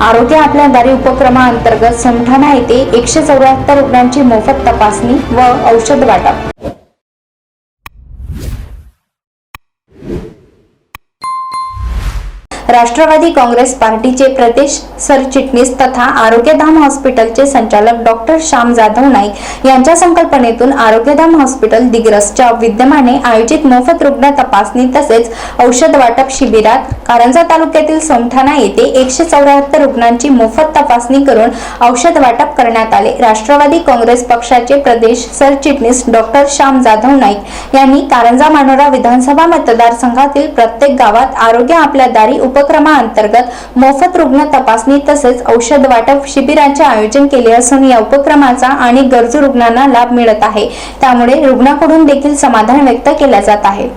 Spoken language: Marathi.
आरोग्य आपल्या दारी उपक्रमाअंतर्गत समठाणा येथे एकशे चौऱ्याहत्तर रुग्णांची मोफत तपासणी व औषध वाटप. राष्ट्रवादी काँग्रेस पार्टीचे प्रदेश सरचिटणीस तथा आरोग्यधाम हॉस्पिटलचे संचालक डॉक्टर श्याम जाधव नाईक यांच्या संकल्पनेतून आरोग्यधाम हॉस्पिटल दिग्रसच्या विद्यमाने आयोजित मोफत रुग्ण तपासणी तसेच औषध वाटप शिबिरात कारंजा तालुक्यातील सोमठाणा येथे एकशे चौऱ्याहत्तर रुग्णांची मोफत तपासणी करून औषध वाटप करण्यात आले. राष्ट्रवादी काँग्रेस पक्षाचे प्रदेश सरचिटणीस डॉक्टर श्याम जाधव नाईक यांनी कारंजा मानोरा विधानसभा मतदारसंघातील प्रत्येक गावात आरोग्य आपल्या दारी उपक्रमाअंतर्गत मोफत रुग्ण तपासणी तसेच औषध वाटप शिबिरांचे आयोजन केले असून या उपक्रमाचा आणि गरजू रुग्णांना लाभ मिळत आहे. त्यामुळे रुग्णाकडून देखील समाधान व्यक्त केले जात आहे.